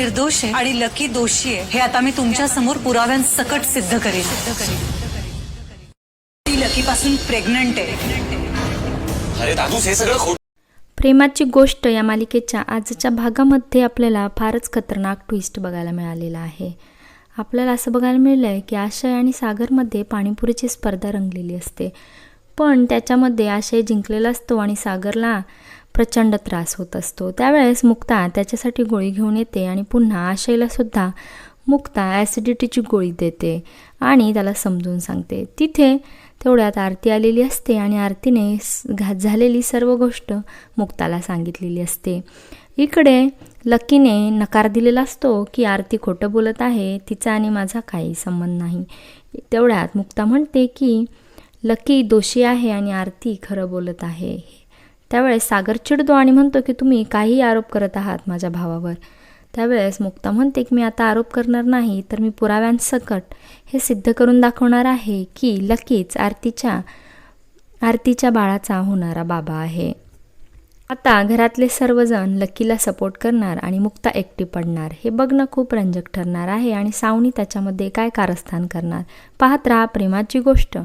निर्दोष आहे आणि लकी दोषी आहे. हे आता मी तुमच्यासमोर पुराव्यांसकट सिद्ध करेन. ती लकी पासून प्रेग्नंट आहे. अरे दादूस हे सगळं खोट प्रेमाची गोष्ट या मालिकेच्या आजच्या भागामध्ये आपल्याला फारच खतरनाक ट्विस्ट बघायला मिळालेला आहे. आपल्याला असं बघायला मिळलं आहे की आशय आणि सागरमध्ये पाणीपुरीची स्पर्धा रंगलेली असते. पण त्याच्यामध्ये आशय जिंकलेला असतो आणि सागरला प्रचंड त्रास होत असतो. त्यावेळेस मुक्ता त्याच्यासाठी गोळी घेऊन येते आणि पुन्हा आशयलासुद्धा मुक्ता ॲसिडिटीची गोळी देते आणि त्याला समजून सांगते. तिथे तेवढ्यात आरती आलेली असते आणि आरतीने घात झालेली सर्व गोष्ट मुक्ताला सांगितलेली असते. इकडे लकीने नकार दिलेला असतो की आरती खोटं बोलत आहे तिचा आणि माझा काही संबंध नाही. तेवढ्यात मुक्ता म्हणते की लकी दोषी आहे आणि आरती खरं बोलत आहे. त्यावेळेस सागर चिडतो आणि म्हणतो की तुम्ही काही आरोप करत आहात माझ्या भावावर. त्यावेळेस मुक्ता म्हणते की मी आता आरोप करणार नाही तर मी पुराव्यांसकट हे सिद्ध करून दाखवणार आहे की लकीच आरतीच्या आरतीच्या बाळाचा होणारा बाबा आहे. आता घरातले सर्वजण लकीला सपोर्ट करणार आणि मुक्ता एकटी पडणार. हे बघणं खूप रंजक ठरणार आहे आणि सावनी त्याच्यामध्ये काय कारस्थान करणार? पाहत राहा प्रेमाची गोष्ट.